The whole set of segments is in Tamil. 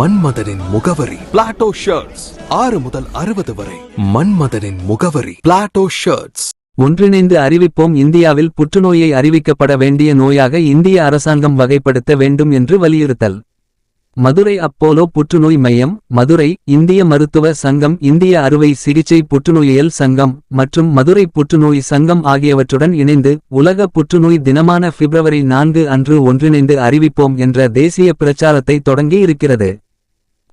மன்மதனின் முகவரி. பிளாட்டோ ஷர்ட்ஸ் ஆறு முதல் அறுபது வரை. மன்மதனின் முகவரி. பிளாட்டோ ஷர்ட்ஸ் ஒன்றிணைந்து அறிவிப்போம் இந்தியாவில் புற்றுநோயை அறிவிக்கப்பட வேண்டிய நோயாக இந்திய அரசாங்கம் வகைப்படுத்த வேண்டும் என்று வலியுறுத்தல். மதுரை அப்போலோ புற்றுநோய் மையம் மதுரை இந்திய மருத்துவ சங்கம் இந்திய அறுவை சிகிச்சை புற்றுநோயியல் சங்கம் மற்றும் மதுரை புற்றுநோய் சங்கம் ஆகியவற்றுடன் இணைந்து உலக புற்றுநோய் தினமான பிப்ரவரி நான்கு அன்று ஒன்றிணைந்து அறிவிப்போம் என்ற தேசிய பிரச்சாரத்தை தொடங்கி இருக்கிறது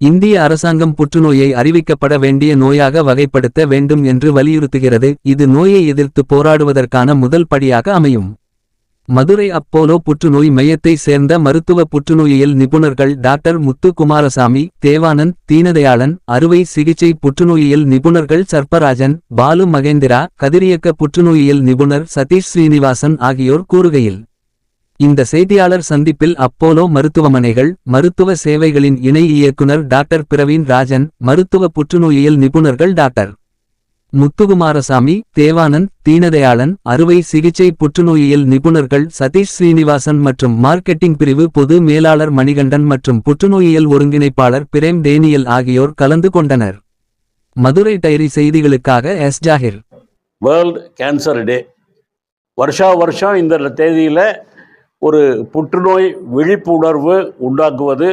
இந்திய அரசாங்கம் புற்றுநோயை அறிவிக்கப்பட வேண்டிய நோயாக வகைப்படுத்த வேண்டும் என்று வலியுறுத்துகிறது. இது நோயை எதிர்த்து போராடுவதற்கான முதல் படியாக அமையும். மதுரை அப்போலோ புற்றுநோய் மையத்தை சேர்ந்த மருத்துவ புற்றுநோயியல் நிபுணர்கள் டாக்டர் முத்து குமாரசாமி தேவானந்த் தீனதயாளன் அறுவை சிகிச்சை புற்றுநோயியல் நிபுணர்கள் சர்பராஜன் பாலு மகேந்திரா கதிரியக்க புற்றுநோயியல் நிபுணர் சதீஷ் ஸ்ரீனிவாசன் ஆகியோர் கூறுகையில் இந்த செய்தியாளர் சந்திப்பில் அப்போலோ மருத்துவமனைகள் மருத்துவ சேவைகளின் இணை இயக்குனர் டாக்டர் பிரவீன் ராஜன் மருத்துவ புற்றுநோயியல் நிபுணர்கள் டாக்டர் முத்துகுமாரசாமி தேவானந்த் தீனதயாளன் அறுவை சிகிச்சை புற்றுநோயியல் நிபுணர்கள் சதீஷ் ஸ்ரீனிவாசன் மற்றும் மார்க்கெட்டிங் பிரிவு பொது மேலாளர் மணிகண்டன் மற்றும் புற்றுநோயியல் ஒருங்கிணைப்பாளர் பிரேம் டேனியல் ஆகியோர் கலந்து கொண்டனர். மதுரை டைரி செய்திகளுக்காக S. Zakir. World cancer day வருஷா வருஷம் இந்த தேதியில் ஒரு புற்றுநோய் விழிப்புணர்வு உண்டாக்குவது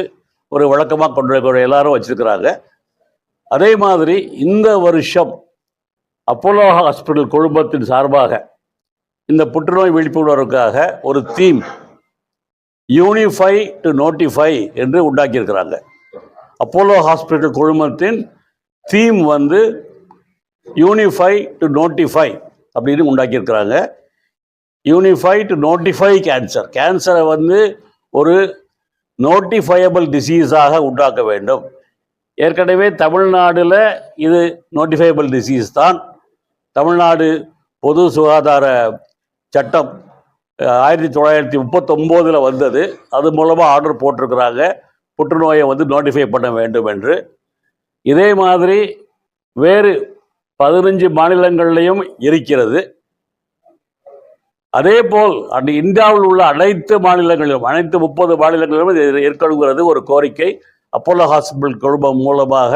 ஒரு வழக்கமாக கொண்டு எல்லாரும் வச்சிருக்கிறாங்க. அதே மாதிரி இந்த வருஷம் அப்போலோ ஹாஸ்பிட்டல் குழுமத்தின் சார்பாக இந்த புற்றுநோய் விழிப்புணர்வுக்காக ஒரு தீம் யூனிஃபை டு நோட்டிஃபை என்று உண்டாக்கியிருக்கிறாங்க. அப்போலோ ஹாஸ்பிட்டல் குழுமத்தின் தீம் வந்து யூனிஃபை டு நோட்டிஃபை அப்படின்னு உண்டாக்கியிருக்கிறாங்க. யூனிஃபை டு நோட்டிஃபை கேன்சர் கேன்சரை வந்து ஒரு நோட்டிஃபையபிள் டிசீஸாக உண்டாக்க வேண்டும். ஏற்கனவே தமிழ்நாடில் இது நோட்டிஃபையபிள் டிசீஸ் தான். தமிழ்நாடு பொது சுகாதார சட்டம் ஆயிரத்தி தொள்ளாயிரத்தி முப்பத்தொம்போதில் வந்தது. அது மூலமாக ஆர்டர் போட்டிருக்கிறாங்க. புற்றுநோயை வந்து நோட்டிஃபை பண்ண வேண்டும் என்று. இதே மாதிரி வேறு பதினஞ்சு மாநிலங்கள்லையும் இருக்கிறது. அதே போல் அந்த இந்தியாவில் உள்ள அனைத்து மாநிலங்களிலும் அனைத்து முப்பது மாநிலங்களிலும் இது இருக்கணுங்கிறது ஒரு கோரிக்கை. அப்போலோ ஹாஸ்பிட்டல் குழுமம் மூலமாக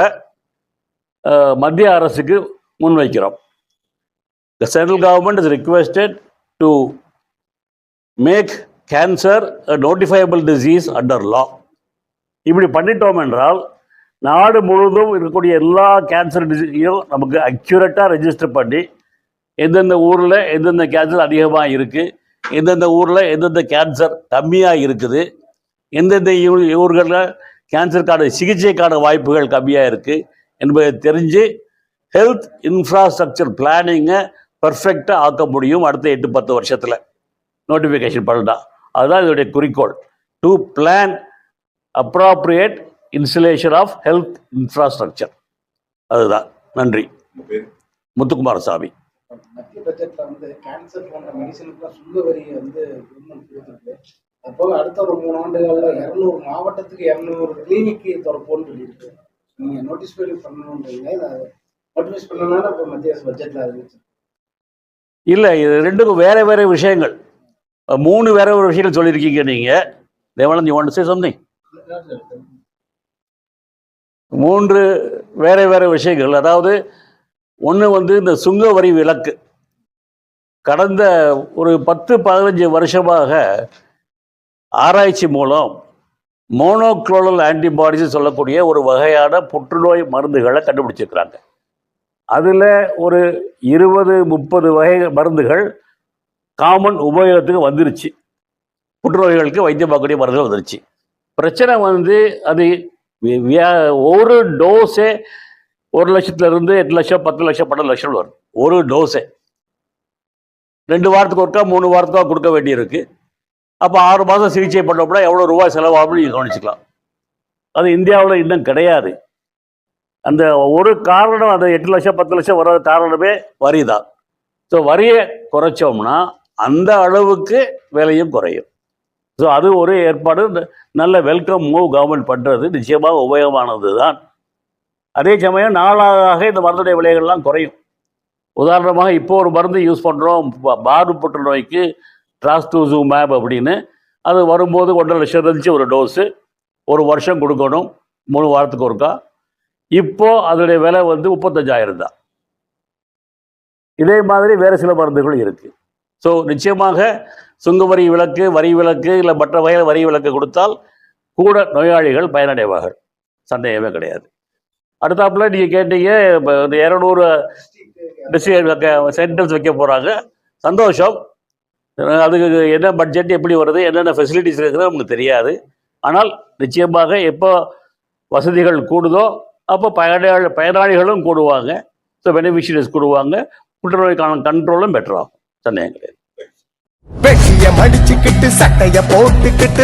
மத்திய அரசுக்கு முன்வைக்கிறோம். The central government is requested to make cancer notifiable disease under law இப்படி பண்ணிட்டோம் என்றால் நாடு முழுவதும் இருக்கக்கூடிய எல்லா கேன்சர் டிசீஸையும் நமக்கு அக்யூரேட்டாக ரெஜிஸ்டர் பண்ணி எந்தெந்த ஊரில் எந்தெந்த கேன்சர் அதிகமாக இருக்குது எந்தெந்த ஊரில் எந்தெந்த கேன்சர் கம்மியாக இருக்குது எந்தெந்த ஊர்களில் கேன்சருக்கான சிகிச்சைக்கான வாய்ப்புகள் கம்மியாக இருக்குது என்பதை தெரிஞ்சு ஹெல்த் இன்ஃப்ராஸ்ட்ரக்சர் பிளானிங்கை பர்ஃபெக்டாக ஆக்க முடியும் அடுத்த எட்டு பத்து வருஷத்தில். நோட்டிஃபிகேஷன் பண்ணா அதுதான் இதோடைய குறிக்கோள். To plan appropriate installation of health infrastructure அதுதான். நன்றி. முத்துக்குமாரசாமி. மத்திய பட்ஜெட்ல வந்து கேன்சர் போன்ற மெடிசனுக்குலாம் சுங்க வரியை வந்து கவர்மெண்ட் கொடுத்துருக்கு. அது போக அடுத்த ஒரு மூணு ஆண்டுகள்ல இரநூறு மாவட்டத்துக்கு இரநூறு கிளினிக்கு திறப்போம்னு சொல்லியிருக்கு. நீங்க நோட்டீஸ் பண்ணணுன்றீங்க இதை நோட்டிஃபைஸ் பண்ணனால இப்போ மத்திய அரசு பட்ஜெட்ல அறிவிச்சு. இல்லை இது ரெண்டுக்கும் வேற வேற விஷயங்கள். மூணு வேற ஒரு விஷயங்கள் சொல்லியிருக்கீங்க நீங்கள் Devanand you want say something மூன்று வேற வேற விஷயங்கள். அதாவது ஒன்று வந்து இந்த சுங்க வரி விலக்கு. கடந்த ஒரு பத்து பதினஞ்சு வருஷமாக ஆராய்ச்சி மூலம் மோனோக்ளோனல் ஆன்டிபாடிஸ் சொல்லக்கூடிய ஒரு வகையான புற்றுநோய் மருந்துகளை கண்டுபிடிச்சிருக்கிறாங்க. அதில் ஒரு இருபது முப்பது வகை மருந்துகள் காமன் உபயோகத்துக்கு வந்துருச்சு. புற்றுநோய்களுக்கு வைத்தியம் பார்க்கக்கூடிய மருந்துகள் வந்துருச்சு. பிரச்சனை வந்து அது வி- ஒரு டோஸே ஒரு லட்சத்துலேருந்து எட்டு லட்சம் பத்து லட்சம் பன்னெண்டு லட்சம் வரும். ஒரு டோஸே ரெண்டு வாரத்துக்கு ஒருக்கா மூணு வாரத்துக்கா கொடுக்க வேண்டியிருக்கு. அப்போ ஆறு மாதம் சிகிச்சை பண்ணோம்னா எவ்வளோ ரூபாய் செலவாகும்னு நீங்கள் கவனிச்சிக்கலாம். அது இந்தியாவில் இன்னும் கிடையாது. அந்த ஒரு காரணம் அந்த எட்டு லட்சம் பத்து லட்சம் வர காரணமே வரி தான். ஸோ வரியை குறைச்சோம்னா அந்த அளவுக்கு விலையும் குறையும். ஸோ அது ஒரு ஏற்பாடு. நல்ல வெல்கம் மூவ் கவர்மெண்ட் பண்ணுறது நிச்சயமாக உபயோகமானது தான் அதே சமயம் நாளாக இந்த மருந்துடைய விலைகள்லாம் குறையும். உதாரணமாக இப்போ ஒரு மருந்து யூஸ் பண்ணுறோம் பாரு புற்றுநோய்க்கு டிராஸ்டூசு மேப் அப்படின்னு. அது வரும்போது ஒன்றரை லட்சம் இருந்துச்சு ஒரு டோஸு. ஒரு வருஷம் கொடுக்கணும் மூணு வாரத்துக்கு ஒருக்கா. இப்போது அதனுடைய விலை வந்து முப்பத்தஞ்சாயிரம் தான். இதே மாதிரி வேறு சில மருந்துகள் இருக்குது ஸோ நிச்சயமாக சுங்க வரி விலக்கு வரி விலக்கு இல்லை மற்ற வகையில் வரி விலக்கு கொடுத்தால் கூட நோயாளிகள் பயனடைவார்கள். சந்தேகமே கிடையாது. அடுத்தாப்புல நீங்கள் கேட்டீங்க இப்போ இந்த இரநூறு டிஸ்ட்ரிக்ட் சென்டர்ஸ் வைக்க போகிறாங்க சந்தோஷம். அதுக்கு என்ன பட்ஜெட் எப்படி வருது என்னென்ன ஃபெசிலிட்டிஸ் இருக்குது நமக்கு தெரியாது. ஆனால் நிச்சயமாக எப்போ வசதிகள் கூடுதோ அப்போ பயனாளி பயனாளிகளும் கூடுவாங்க. So beneficiaries கூடுவாங்க. புற்றுநோய்க்கான கண்ட்ரோலும் பெட்டர் ஆகும் சந்தேகம் கிடையாது வெட்டிய மடிச்சுக்கிட்டு சட்டைய போட்டுக்கிட்டு.